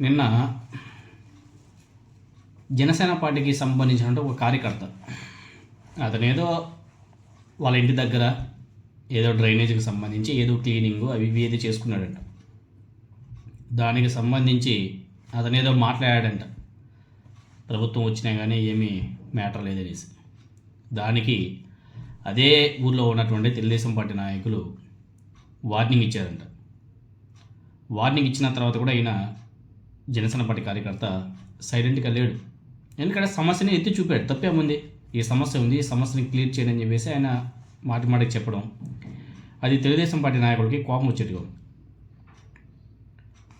నిన్న జనసేన పార్టీకి సంబంధించిన ఒక కార్యకర్త అతను ఏదో వాళ్ళ ఇంటి దగ్గర ఏదో డ్రైనేజీకి సంబంధించి ఏదో క్లీనింగ్ అవి ఇవి ఏదో చేసుకున్నాడంట. దానికి సంబంధించి అతను ఏదో మాట్లాడాడంట. ప్రభుత్వం వచ్చినా కానీ ఏమీ మ్యాటర్ లేదనేసి. దానికి అదే ఊర్లో ఉన్నటువంటి తెలుగుదేశం పార్టీ నాయకులు వార్నింగ్ ఇచ్చారంట. వార్నింగ్ ఇచ్చిన తర్వాత కూడా ఈయన జనసేన పార్టీ కార్యకర్త సైలెంట్గా లేడు. ఎందుకంటే సమస్యని ఎత్తి చూపాడు. తప్పేముంది ఈ సమస్య ఉంది ఈ సమస్యని క్లియర్ చేయని అని చెప్పేసి ఆయన మాటి మాటకి చెప్పడం. అది తెలుగుదేశం పార్టీ నాయకుడికి కోపం వచ్చేట్టుగా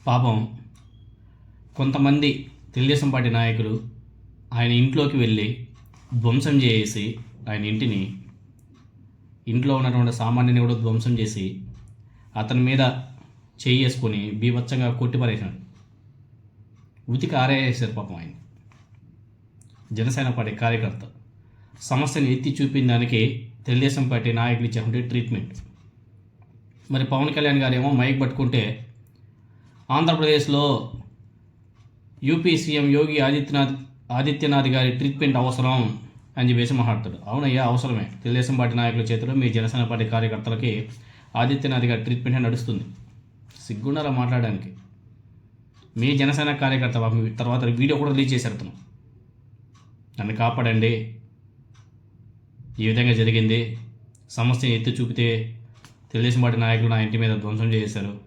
పాపం కొంతమంది తెలుగుదేశం పార్టీ నాయకులు ఆయన ఇంట్లోకి వెళ్ళి ధ్వంసం చేసి ఆయన ఇంటిని ఇంట్లో ఉన్నటువంటి సామాన్యుని కూడా ధ్వంసం చేసి అతని మీద చేయి వేసుకొని బీభత్సంగా కొట్టిపరేసినాడు ఉతికి ఆరేసారు పాపం ఆయన. జనసేన పార్టీ కార్యకర్త. సమస్యను ఎత్తి చూపిన దానికి తెలుగుదేశం పార్టీ నాయకులు ఇచ్చేటువంటి ట్రీట్మెంట్ మరి పవన్ కళ్యాణ్ గారు ఏమో మైక్ పట్టుకుంటే ఆంధ్రప్రదేశ్లో యూపీ సీఎం యోగి ఆదిత్యనాథ్ ఆదిత్యనాథ్ గారి ట్రీట్మెంట్ అవసరం అని చెప్పేసి మాట్లాడతాడు. అవునయ్యా అవసరమే. తెలుగుదేశం పార్టీ నాయకుల చేతిలో మీ జనసేన పార్టీ కార్యకర్తలకి ఆదిత్యనాథ్ గారి ట్రీట్మెంట్ నడుస్తుంది. సిగ్గుండాల మాట్లాడడానికి? మీ జనసేన కార్యకర్త తర్వాత వీడియో కూడా రిలీజ్ చేశారు అతను. నన్ను కాపాడండి. ఈ విధంగా జరిగింది. సమస్యను ఎత్తి చూపితే తెలుగుదేశం పార్టీ నాయకులు నా ఇంటి మీద ధ్వంసం చేశారు.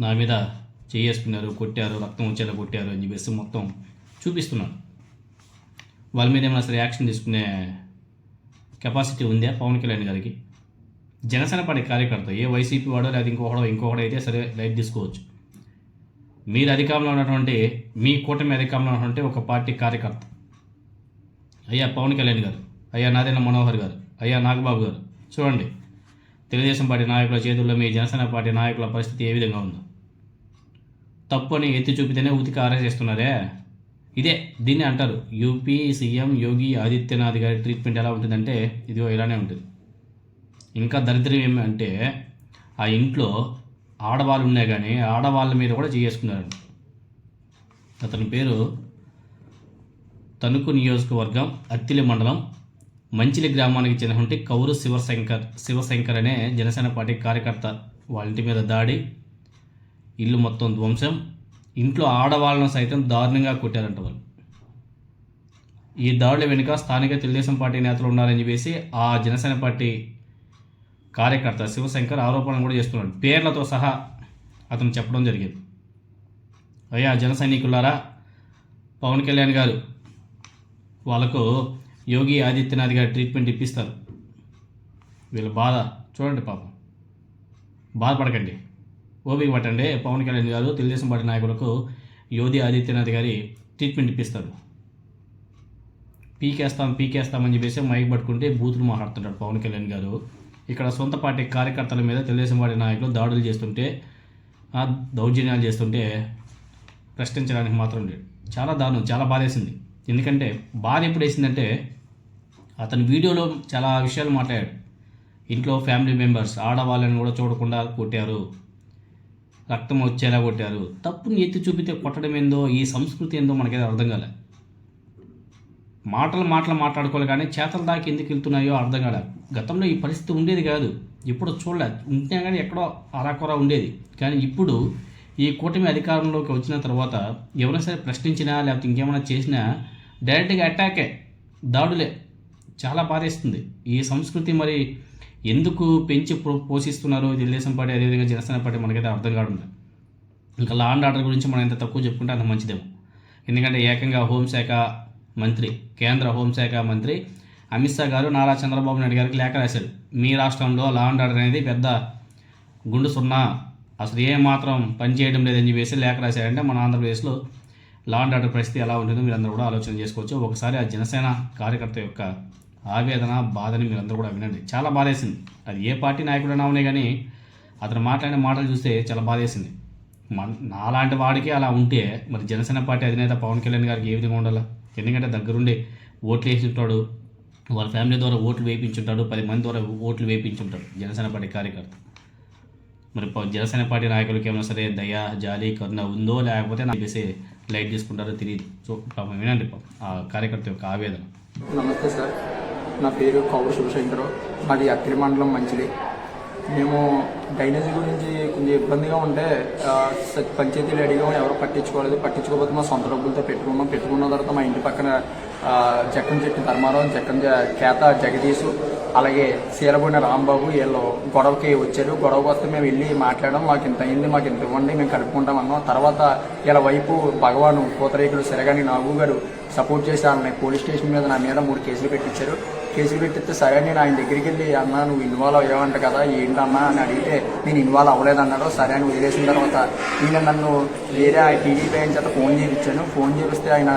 నా మీద చేసుకున్నారు కొట్టారు రక్తం వచ్చేలా కొట్టారు అని చెప్పేసి మొత్తం చూపిస్తున్నాను. వాళ్ళ మీద ఏమైనా సరే యాక్షన్ తీసుకునే కెపాసిటీ ఉందా పవన్ కళ్యాణ్ గారికి? జనసేన పార్టీ కార్యకర్త ఏ వైసీపీ వాడో లేదా ఇంకొకడో ఇంకొకడో అయితే సరే లైట్ తీసుకోవచ్చు. మీరు అధికారంలో ఉన్నటువంటి మీ కూటమి అధికారంలో ఉన్నటువంటి ఒక పార్టీ కార్యకర్త. అయ్యా పవన్ కళ్యాణ్ గారు. అయ్యా నాదేన మనోహర్ గారు. అయ్యా నాగబాబు గారు. చూడండి. తెలుగుదేశం పార్టీ నాయకుల చేతుల్లో మీ జనసేన పార్టీ నాయకుల పరిస్థితి ఏ విధంగా ఉందో. తప్పు అని ఎత్తి చూపితేనే ఉతికి ఆరేసేస్తున్నారే ఇదే దీన్ని అంటారు. యూపీ సీఎం యోగి ఆదిత్యనాథ్ గారి ట్రీట్మెంట్ ఎలా ఉంటుందంటే ఇదిగో ఇలానే ఉంటుంది. ఇంకా దరిద్రం ఏమంటే ఆ ఇంట్లో ఆడవాళ్ళు ఉన్నాయి కానీ ఆడవాళ్ళ మీద కూడా చేసుకున్నారండి అతని పేరు తణుకు నియోజకవర్గం అత్తిలి మండలం మంచిలి గ్రామానికి చెందినటువంటి కౌరు శివశంకర్ శివశంకర్ అనే జనసేన పార్టీ కార్యకర్త వాళ్ళ ఇంటి మీద దాడి ఇల్లు మొత్తం ధ్వంసం ఇంట్లో ఆడవాళ్ళను సైతం దారుణంగా కొట్టారంట వాళ్ళు. ఈ దాడుల వెనుక స్థానిక తెలుగుదేశం పార్టీ నేతలు ఉన్నారని చెప్పేసి ఆ జనసేన పార్టీ కార్యకర్త శివశంకర్ ఆరోపణలు కూడా చేస్తున్నాడు. పేర్లతో సహా అతను చెప్పడం జరిగింది. అయ్యా జన సైనికులారా పవన్ కళ్యాణ్ గారు వాళ్ళకు యోగి ఆదిత్యనాథ్ గారి ట్రీట్మెంట్ ఇప్పిస్తారు. వీళ్ళ బాధ చూడండి పాపం. బాధపడకండి. ఓపిక పట్టండి. పవన్ కళ్యాణ్ గారు తెలుగుదేశం పార్టీ నాయకులకు యోగి ఆదిత్యనాథ్ గారి ట్రీట్మెంట్ ఇప్పిస్తారు. పీకేస్తాం పీకేస్తామని చెప్పేసి మైక్ పట్టుకుంటే బూతులు మాట్లాడుతుంటాడు పవన్ కళ్యాణ్ గారు. ఇక్కడ సొంత పార్టీ కార్యకర్తల మీద తెలుగుదేశం పార్టీ నాయకులు దాడులు చేస్తుంటే ఆ దౌర్జన్యాలు చేస్తుంటే ప్రశ్నించడానికి మాత్రం లేదు. చాలా దారుణం చాలా బాధేసింది. ఎందుకంటే బాధ ఎప్పుడు వేసిందంటే అతని వీడియోలో చాలా విషయాలు మాట్లాడాడు. ఇంట్లో ఫ్యామిలీ మెంబర్స్ ఆడవాళ్ళని కూడా చూడకుండా కొట్టారు. రక్తం వచ్చేలా కొట్టారు. తప్పుని ఎత్తి చూపితే కొట్టడం ఏందో ఈ సంస్కృతి ఏందో మనకైతే అర్థం కాలే. మాటలు మాటలు మాట్లాడుకోవాలి కానీ చేతల దాకా ఎందుకు వెళ్తున్నాయో అర్థం కాలే. గతంలో ఈ పరిస్థితి ఉండేది కాదు. ఇప్పుడు చూడలే. ఉంటే కానీ ఎక్కడో అరాకొర ఉండేది. కానీ ఇప్పుడు ఈ కూటమి అధికారంలోకి వచ్చిన తర్వాత ఎవరైనా సరే ప్రశ్నించినా లేకపోతే ఇంకేమైనా చేసినా డైరెక్ట్గా అటాకే దాడులే చాలా బాధేస్తుంది. ఈ సంస్కృతి మరి ఎందుకు పెంచి పో- పోషిస్తున్నారో? తెలుగుదేశం పార్టీ అదేవిధంగా జనసేన పార్టీ మనకైతే అర్థం కావడం ఇంకా లా అండ్ ఆర్డర్ గురించి మనం ఎంత తక్కువ చెప్పుకుంటే అంత మంచిదేమో. ఎందుకంటే ఏకంగా హోంశాఖ మంత్రి కేంద్ర హోంశాఖ మంత్రి అమిత్ షా గారు నారా చంద్రబాబు నాయుడు గారికి లేఖ రాశారు. మీ రాష్ట్రంలో లా అండ్ ఆర్డర్ అనేది పెద్ద గుండు సున్నా. అసలు ఏ మాత్రం పని చేయడం లేదని చెప్పేసి లేఖ రాశారంటే మన ఆంధ్రప్రదేశ్లో లా అండ్ ఆర్డర్ పరిస్థితి ఎలా ఉంటుందో మీరందరూ కూడా ఆలోచన చేసుకోవచ్చు. ఒకసారి ఆ జనసేన కార్యకర్త యొక్క ఆవేదన బాధని మీరందరూ కూడా వినండి. చాలా బాధేసింది. అది ఏ పార్టీ నాయకుడైనా ఉన్నాయి కానీ అతను మాట్లాడిన మాటలు చూస్తే చాలా బాధేసింది. మన నాలాంటి వాడికి అలా ఉంటే మరి జనసేన పార్టీ అధినేత పవన్ కళ్యాణ్ గారికి ఏ విధంగా ఉండాలి? ఎందుకంటే దగ్గరుండి ఓట్లు వేసి ఉంటాడు. వాళ్ళ ఫ్యామిలీ ద్వారా ఓట్లు వేయించుంటాడు పది మంది ద్వారా ఓట్లు వేయించుంటాడు జనసేన పార్టీ కార్యకర్త. మరి జనసేన పార్టీ నాయకులకి ఏమైనా సరే దయ జాలి కరుణ ఉందో లేకపోతే నాకు చెప్పేసి లైట్ తీసుకుంటారో తెలియదు సో పాపం వినండి ఆ కార్యకర్త యొక్క ఆవేదన. నమస్తే సార్. నా పేరు కౌరు శివశంకరు. మాది అక్కిరి మండలం మంచిది మేము డ్రైనేజీ గురించి కొంచెం ఇబ్బందిగా ఉంటే ఆ, పంచాయతీలు అడిగాం ఎవరు పట్టించుకోలేదు. పట్టించుకోకపోతే మా సొంత డబ్బులతో పెట్టుకున్నాం. పెట్టుకున్న తర్వాత మా ఇంటి పక్కన జక్కని జక్కం చెట్టు ధర్మారావు జక్కం జ- కేత జగదీషు అలాగే సీలబోయిన రాంబాబు వీళ్ళు గొడవకి వచ్చారు. గొడవకి వస్తే మేము వెళ్ళి మాట్లాడడం మాకు ఇంత అయింది మాకు ఇంత ఇవ్వండి మేము కలుపుకుంటాం అన్నాం. తర్వాత ఇలా వైపు భగవాను పూతరేకులు సిరగాని నాగు గారు సపోర్ట్ చేసి వాళ్ళని పోలీస్ స్టేషన్ మీద నా మీద మూడు కేసులు పెట్టించారు. కేసులు పెట్టిస్తే సరే అని నేను ఆయన దగ్గరికి వెళ్ళి అన్నా నువ్వు ఇన్వాల్వ్ అయ్యావంట కదా ఏంటన్నా? అని అడిగితే నేను ఇన్వాల్వ్ అవ్వలేదు అన్నాడు సరే అని వదిలేసిన తర్వాత ఈయన నన్ను వేరే టీడీపీ ఆయన చేత ఫోన్ చేయించాను ఫోన్ చేపిస్తే ఆయన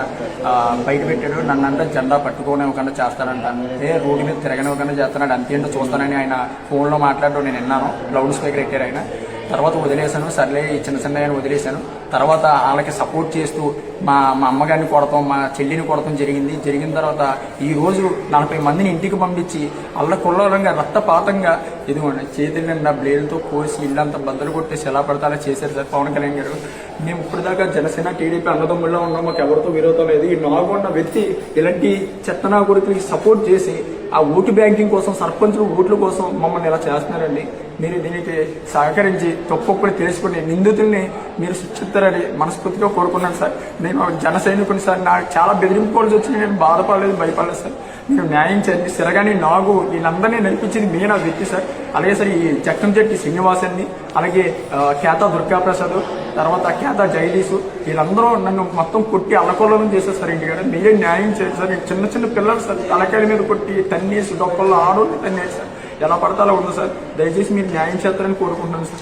బయట పెట్టాడు. నన్ను అంటే జెండా పట్టుకోనివ్వకుండా చేస్తాడంట. ఏ రోడ్డు మీద తిరగనివ్వకుండా చేస్తున్నాడు. అంతేంటో చూస్తానని ఆయన ఫోన్లో మాట్లాడడం నేను విన్నాను. లౌడ్ స్పీకర్ ఎక్కారు ఆయన. తర్వాత వదిలేశాను. సర్లే చిన్న చిన్న వదిలేశాను. తర్వాత వాళ్ళకి సపోర్ట్ చేస్తూ మా మా అమ్మగారిని కొడతాం మా చెల్లిని కొడతాం జరిగింది. జరిగిన తర్వాత ఈ రోజు నలభై మందిని ఇంటికి పంపించి అల్ల కుల్లోలంగా రక్తపాతంగా ఇదిగోండి చేతుల నిండా బ్లేడ్తో కోసి ఇల్లంతా బద్దలు కొట్టేసి ఎలా పడితే అలా చేశారు సార్ పవన్ కళ్యాణ్ గారు. మేము ఇప్పటిదాకా జనసేన టీడీపీ అన్నదమ్ముల్లో ఉన్నాం. మాకు ఎవరితో విరోధం లేదు. ఈ నాగున్న వ్యక్తి ఇలాంటి చెత్తనా గురికి సపోర్ట్ చేసి ఆ ఓటు బ్యాంకింగ్ కోసం సర్పంచులు ఓట్ల కోసం మమ్మల్ని ఇలా చేస్తున్నారండి. మీరు దీనికి సహకరించి తప్పొప్పుడు తెలుసుకుని నిందితుల్ని మీరు శిక్షిస్తారని మనస్ఫూర్తిగా కోరుకున్నాను సార్. నేను జన సైనికుని సార్. నాకు చాలా బెదిరింపుకోవాల్సి వచ్చింది. నేను బాధపడలేదు భయపడలేదు సార్. మీరు న్యాయం చేయండి. సిరగాని నాగు వీళ్ళందరినీ నడిపించింది మీనా వ్యక్తి సార్. అలాగే సార్ ఈ చక్కంచెట్టి శ్రీనివాసన్ని అలాగే ఖ్యాత దుర్గాప్రసాద్ తర్వాత ఖ్యాత జైలీసు వీళ్ళందరూ నన్ను మొత్తం కొట్టి అల్లకొల్లం చేశారు సార్ ఇంటికాడ మీరే న్యాయం చేయండి సార్. ఈ చిన్న చిన్న పిల్లలు సార్. తలకాయల మీద కొట్టి తన్నేసి గొప్పల్లో ఆడోళ్ళు తన్నేసి సార్. ఎలా పడతా అలా సార్. దయచేసి మీరు న్యాయం చేస్తారని కోరుకుంటున్నాను సార్.